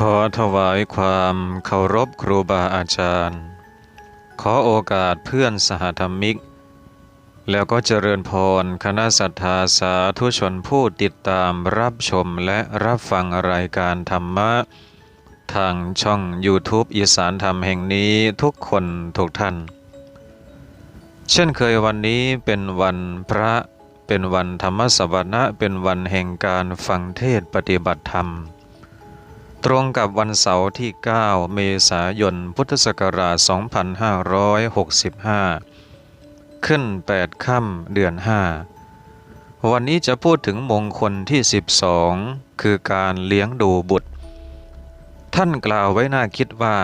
ขอถวายความเคารพครูบาอาจารย์ ขอโอกาสเพื่อนสหธรรมิก แล้วก็เจริญพรคณะสัตยาสาธุชนผู้ติดตามรับชมและรับฟังรายการธรรมะ ทางช่อง YouTube อีสานธรรมแห่งนี้ทุกคนทุกท่าน เช่นเคยวันนี้เป็นวันพระเป็นวันธรรมสวนะเป็นวันแห่งการฟังเทศปฏิบัติธรรม ตรงกับวันเสาร์ที่ 9 เมษายน พุทธศักราช 2565 ขึ้น 8 ค่ำเดือน 5 วันนี้จะพูดถึงมงคลที่ 12 คือการเลี้ยงดูบุตร ท่านกล่าวไว้น่าคิดว่า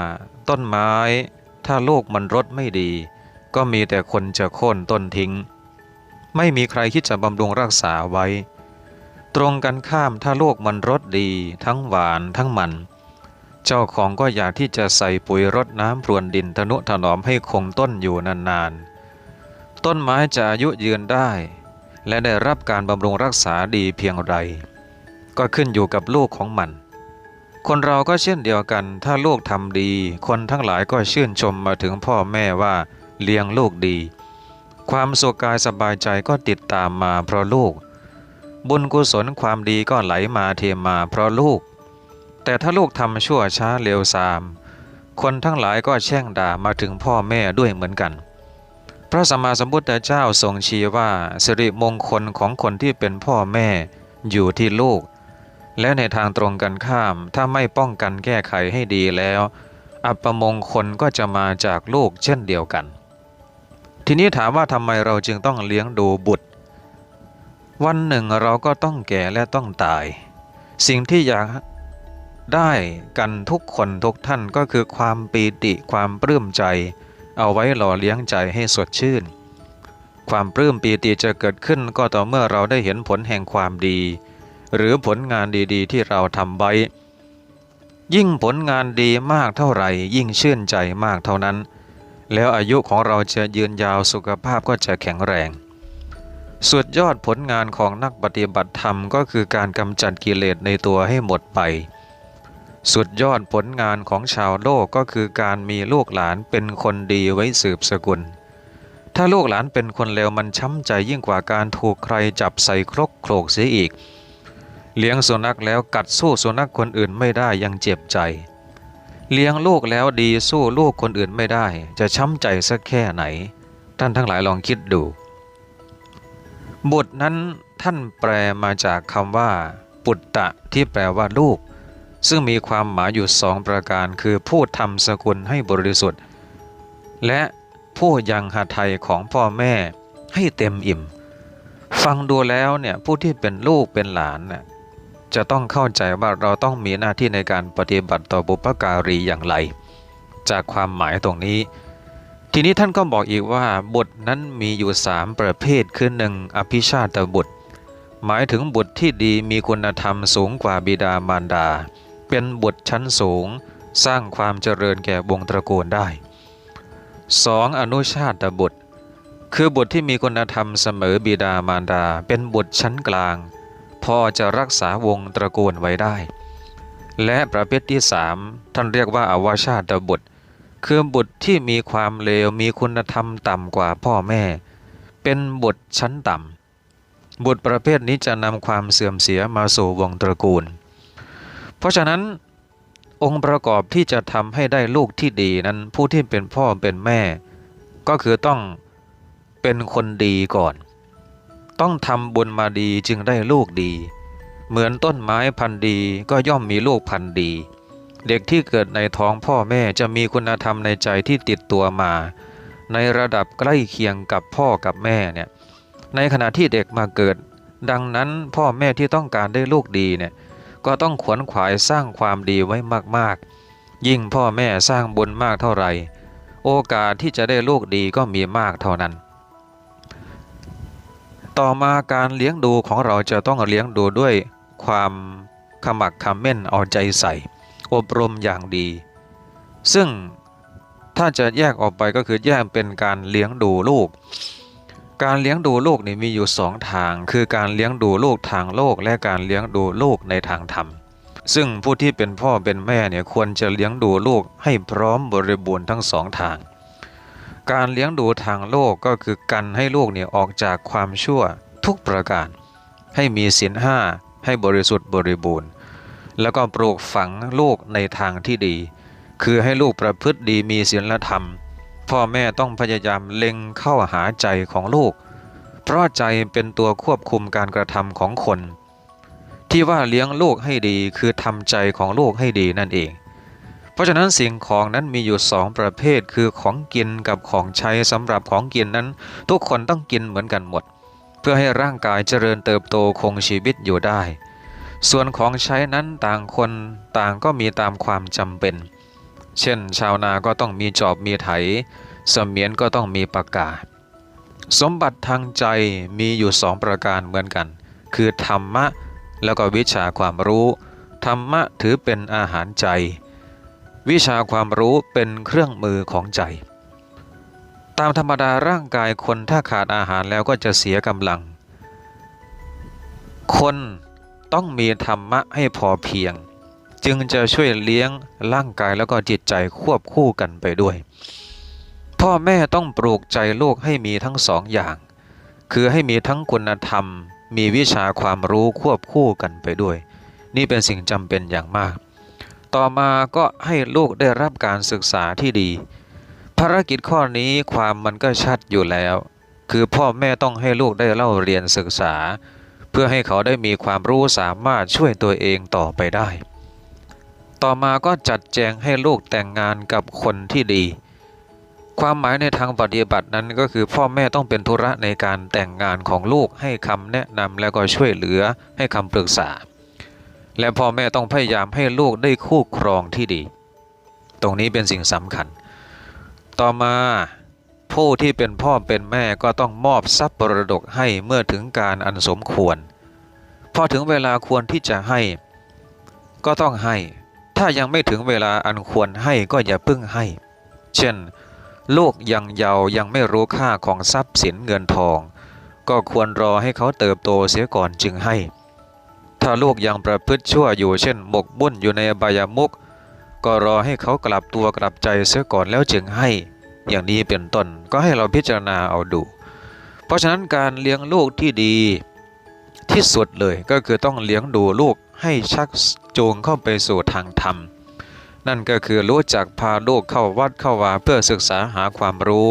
ต้นไม้ถ้าโลกมันรดไม่ดี ก็มีแต่คนจะโค่นต้นทิ้ง ไม่มีใครคิดจะบำรุงรักษาไว้ ตรงกันข้ามถ้าโลกมันรสดีทั้งหวานทั้งมัน เจ้าของก็อยากที่จะใส่ปุ๋ยรดน้ำพรวนดินทนุถนอมให้คงต้นอยู่นานๆ ต้นไม้จะอายุยืนได้ และได้รับการบำรุงรักษาดีเพียงไร ก็ขึ้นอยู่กับลูกของมัน คนเราก็เช่นเดียวกัน ถ้าลูกทำดี คนทั้งหลายก็ชื่นชมมาถึงพ่อแม่ว่าเลี้ยงลูกดี ความสุขกายสบายใจก็ติดตามมาเพราะลูก บุญกุศลความดีก็ไหลมาเทมาเพราะลูก แต่ถ้าลูกทำชั่วช้าเร็วซาม คนทั้งหลายก็แช่งด่ามาถึงพ่อแม่ด้วยเหมือนกัน พระสัมมาสัมพุทธเจ้าทรงชี้ว่าสิริมงคลของคนที่เป็นพ่อแม่อยู่ที่ลูก และในทางตรงกันข้าม ถ้าไม่ป้องกันแก้ไขให้ดีแล้ว อัปมงคลก็จะมาจากลูกเช่นเดียวกัน ทีนี้ถามว่าทำไมเราจึงต้องเลี้ยงดูบุตร วันหนึ่งเราก็ต้องแก่และต้องตาย สิ่งที่อยากได้กันทุกคนทุกท่านก็คือความปีติความปลื้มใจ เอาไว้หล่อเลี้ยงใจให้สดชื่น ความปลื้มปีติจะเกิดขึ้นก็ต่อเมื่อเราได้เห็นผลแห่งความดี หรือผลงานดีๆ ที่เราทำไว้ ยิ่งผลงานดีมากเท่าไหร่ ยิ่งชื่นใจมากเท่านั้น แล้วอายุของเราจะยืนยาวสุขภาพก็จะแข็งแรง สุดยอดผลงานของนักปฏิบัติธรรมก็คือการกำจัดกิเลสในตัวให้หมดไป สุดยอดผลงานของชาวโลกก็คือการมีลูกหลานเป็นคนดีไว้สืบสกุล ถ้าลูกหลานเป็นคนเลวมันช้ำใจยิ่งกว่าการถูกใครจับใส่ครกโขลกเสียอีก เลี้ยงสุนัขแล้วกัดสู้สุนัขคนอื่นไม่ได้ยังเจ็บใจ เลี้ยงลูกแล้วดีสู้ลูกคนอื่นไม่ได้ จะช้ำใจสักแค่ไหน ท่านทั้งหลายลองคิดดู บุตรนั้นท่านแปลมาจากคำว่า ปุตตะที่แปลว่าลูก ซึ่งมีความหมายอยู่สองประการคือผู้ทำสกุลให้บริสุทธิ์ และผู้ยังหาไทยของพ่อแม่ให้เต็มอิ่ม ฟังดูแล้วเนี่ยผู้ที่เป็นลูกเป็นหลานน่ะจะต้องเข้าใจว่าเราต้องมีหน้าที่ในการปฏิบัติต่อบุปการีอย่างไร จากความหมายตรงนี้ ทีนี้ท่านก็บอกอีกว่าบุตรนั้นมีอยู่สามประเภทคือหนึ่งอภิชาตบุตร หมายถึงบุตรที่ดีมีคุณธรรมสูงกว่าบิดามารดา เป็นบุตรชั้นสูง สร้างความเจริญแก่วงตระกูลได้ 2. อนุชาตบุตร คือบุตรที่มีคุณธรรมเสมอบิดามารดา เป็นบุตรชั้นกลาง พอจะรักษาวงตระกูลไว้ได้ และประเภทที่สามท่านเรียกว่าอวชาตบุตร คือบุตรที่มีความเลวมีคุณธรรมต่ำกว่าพ่อแม่ เป็นบุตรชั้นต่ำบุตรประเภทนี้จะนำความเสื่อมเสียมาสู่วงตระกูล เพราะฉะนั้นองค์ประกอบที่จะทำให้ได้ลูกที่ดีนั้นผู้ที่เป็นพ่อเป็นแม่ ก็คือต้องเป็นคนดีก่อน ต้องทำบุญมาดีจึงได้ลูกดี เหมือนต้นไม้พันธุ์ดีก็ย่อมมีลูกพันธุ์ดี เด็กที่เกิดในท้องพ่อแม่จะมีคุณธรรมในใจที่ติดตัวมา ในระดับใกล้เคียงกับพ่อกับแม่เนี่ยในขณะที่เด็กมาเกิด ดังนั้นพ่อแม่ที่ต้องการได้ลูกดีเนี่ยก็ต้องขวนขวายสร้างความดีไว้มากๆ ยิ่งพ่อแม่สร้างบุญมากเท่าไหร่ โอกาสที่จะได้ลูกดีก็มีมากเท่านั้น ต่อมาการเลี้ยงดูของเราจะต้องเลี้ยงดูด้วยความขมักขม้นเอาใจใส่ อบรมอย่างดี ซึ่งถ้าจะแยกออกไปก็คือแยกเป็นการเลี้ยงดูลูก การเลี้ยงดูลูกนี่มีอยู่สองทาง คือการเลี้ยงดูลูกทางโลก และการเลี้ยงดูลูกในทางธรรม ซึ่งผู้ที่เป็นพ่อเป็นแม่เนี่ยควรจะเลี้ยงดูลูกให้พร้อมบริบูรณ์ทั้งสองทาง การเลี้ยงดูทางโลกก็คือกันให้ลูกเนี่ยออกจากความชั่วทุกประการ ให้มีศีลห้าให้บริสุทธิ์บริบูรณ์ แล้วก็ปลูกฝังลูกในทางที่ดี คือให้ลูกประพฤติดีมีศีลธรรม พ่อแม่ต้องพยายามเล็งเข้าหาใจของลูก เพราะใจเป็นตัวควบคุมการกระทำของคน ที่ว่าเลี้ยงลูกให้ดีคือทำใจของลูกให้ดีนั่นเอง เพราะฉะนั้นสิ่งของนั้นมีอยู่สองประเภทคือของกินกับของใช้สำหรับของกินนั้น ทุกคนต้องกินเหมือนกันหมด เพื่อให้ร่างกายเจริญเติบโตคงชีวิตอยู่ได้ ส่วนของใช้นั้นต่างคนต่างก็มีตามความจำเป็น เช่น ชาวนาก็ต้องมีจอบมีไถ เสมียนก็ต้องมีปากกา สมบัติทางใจมีอยู่สองประการเหมือนกัน คือธรรมะแล้วก็วิชาความรู้ ธรรมะถือเป็นอาหารใจ วิชาความรู้เป็นเครื่องมือของใจ ตามธรรมดาร่างกายคนถ้าขาดอาหารแล้วก็จะเสียกำลัง คน ต้องมีธรรมะให้พอเพียง จึงจะช่วยเลี้ยงร่างกายแล้วก็จิตใจควบคู่กันไปด้วย พ่อแม่ต้องปลูกใจลูกให้มีทั้งสองอย่าง คือให้มีทั้งคุณธรรม มีวิชาความรู้ควบคู่กันไปด้วย นี่เป็นสิ่งจำเป็นอย่างมาก ต่อมาก็ให้ลูกได้รับการศึกษาที่ดี ภารกิจข้อนี้ความมันก็ชัดอยู่แล้ว คือพ่อแม่ต้องให้ลูกได้เล่าเรียนศึกษา เพื่อให้เขาได้มีความรู้สามารถช่วยตัวเองต่อไปได้ ต่อมาก็จัดแจงให้ลูกแต่งงานกับคนที่ดี ความหมายในทางปฏิบัตินั้นก็คือพ่อแม่ต้องเป็นธุระในการแต่งงานของลูกให้คำแนะนำแล้วก็ช่วยเหลือให้คำปรึกษา และพ่อแม่ต้องพยายามให้ลูกได้คู่ครองที่ดี ตรงนี้เป็นสิ่งสำคัญ ต่อมา ผู้ที่เป็นพ่อเป็นแม่ก็ต้องมอบทรัพย์ปรดกให้เมื่อถึงการอันสมควร พอถึงเวลาควรที่จะให้ ก็ต้องให้ ถ้ายังไม่ถึงเวลาอันควรให้ก็อย่าเพิ่งให้ เช่น ลูกยังเยาว์ยังไม่รู้ค่าของทรัพย์สินเงินทอง ก็ควรรอให้เขาเติบโตเสียก่อนจึงให้ ถ้าลูกยังประพฤติชั่วอยู่เช่นหมกบุ่นอยู่ในอบายมุก ก็รอให้เขากลับตัวกลับใจเสียก่อนแล้วจึงให้ อย่างนี้เป็นต้นก็ให้เราพิจารณาเอาดู เพราะฉะนั้นการเลี้ยงลูกที่ดีที่สุดเลยก็คือต้องเลี้ยงดูลูกให้ชักจูงเข้าไปสู่ทางธรรม นั่นก็คือรู้จักพาลูกเข้าวัดเข้าวาเพื่อศึกษาหาความรู้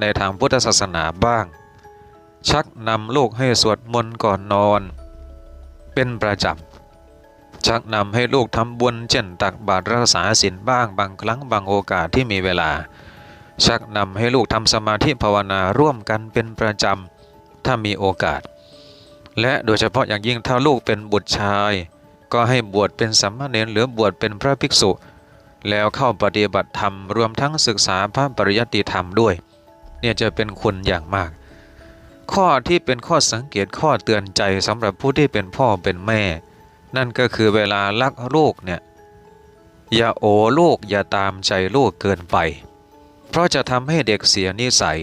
ในทางพุทธศาสนาบ้าง ชักนำลูกให้สวดมนต์ก่อนนอน เป็นประจำชักนำให้ลูกทำบุญเช่นตักบาตรรักษาศีลบ้างบางครั้งบางโอกาสที่มีเวลา ชักนำให้ลูกทำสมาธิภาวนาร่วมกันเป็นประจำถ้ามีโอกาส และโดยเฉพาะอย่างยิ่งถ้าลูกเป็นบุตรชาย ก็ให้บวชเป็นสัมมาเนรหรือบวชเป็นพระภิกษุ แล้วเข้าปฏิบัติธรรมรวมทั้งศึกษาพระปริยัติธรรมด้วย เนี่ยจะเป็นคุณอย่างมาก ข้อที่เป็นข้อสังเกตข้อเตือนใจสำหรับผู้ที่เป็นพ่อเป็นแม่ นั่นก็คือเวลารักลูกเนี่ยอย่าโอลูกอย่าตามใจลูกเกินไป ราะจะทำให้เด็กเสียนิสัย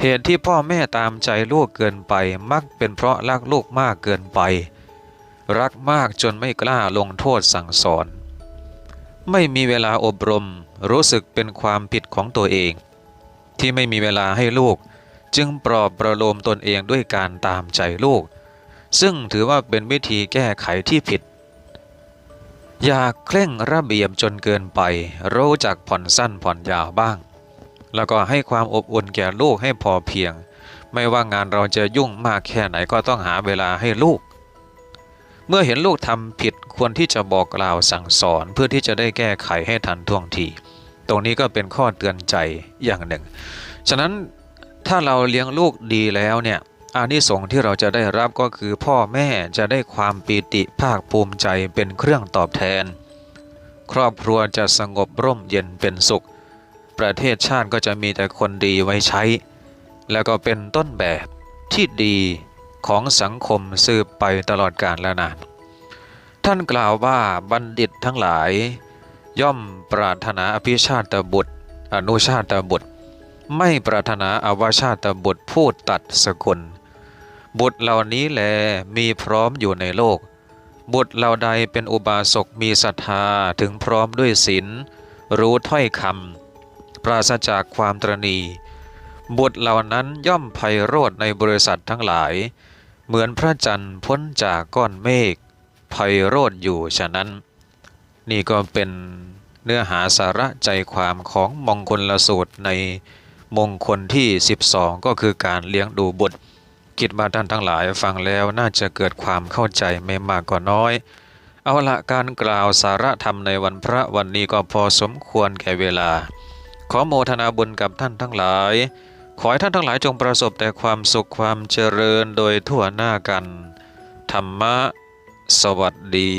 เหตุที่พ่อแม่ตามใจลูกเกินไปมักเป็นเพราะรักลูกมากเกินไป รักมากจนไม่กล้าลงโทษสั่งสอน ไม่มีเวลาอบรมรู้สึกเป็นความผิดของตัวเอง ที่ไม่มีเวลาให้ลูก จึงปลอบประโลมตนเองด้วยการตามใจลูก ซึ่งถือว่าเป็นวิธีแก้ไขที่ผิดอย่าเคร่งระเบียบจนเกินไป รู้จักผ่อนสั้นผ่อนยาวบ้าง แล้วก็ให้ความอบอุ่นแก่ลูกให้พอเพียง ไม่ว่างานเราจะยุ่งมากแค่ไหนก็ต้องหาเวลาให้ลูก เมื่อเห็นลูกทำผิดควรที่จะบอกกล่าวสั่งสอนเพื่อที่จะได้แก้ไขให้ทันท่วงที ตรงนี้ก็เป็นข้อเตือนใจอย่างหนึ่ง ฉะนั้นถ้าเราเลี้ยงลูกดีแล้วเนี่ยอานิสงส์ที่เราจะได้รับก็คือพ่อแม่จะได้ความปีติภาคภูมิใจเป็นเครื่องตอบแทน ครอบครัวจะสงบร่มเย็นเป็นสุข ประเทศชาติก็จะมีแต่คนดีไว้ใช้ แล้วก็เป็นต้นแบบที่ดีของสังคมสืบไปตลอดกาลและนานท่านกล่าวว่าบัณฑิตทั้งหลาย ย่อมปรารถนาอภิชาติบุตร อนุชาติบุตร ไม่ปรารถนาอวชาติบุตรพูดตัดสกุล บุตรเหล่านี้แลมีพร้อมอยู่ในโลก บุตรเหล่าใดเป็นอุบาสกมีศรัทธาถึงพร้อมด้วยศีลรู้ถ้อยคำ ปราศจากความตรณี บุตรเหล่านั้นย่อมไพโรธในบริษัททั้งหลาย เหมือนพระจันทร์พ้นจากก้อนเมฆไพโรธอยู่ฉะนั้น นี่ก็เป็นเนื้อหาสาระใจความของมงคลละสูตรในมงคลที่ 12 ก็คือการเลี้ยงดูบุตร คิดว่าท่านทั้งหลายฟังแล้วน่าจะเกิดความเข้าใจไม่มากก็น้อย เอาละการกล่าวสาระธรรมในวันพระวันนี้ก็พอสมควรแก่เวลา ขอโมทนาบุญกับท่านทั้งหลาย ขอให้ท่านทั้งหลายจงประสบแต่ความสุขความเจริญโดยทั่วหน้ากัน ธรรมะ สวัสดี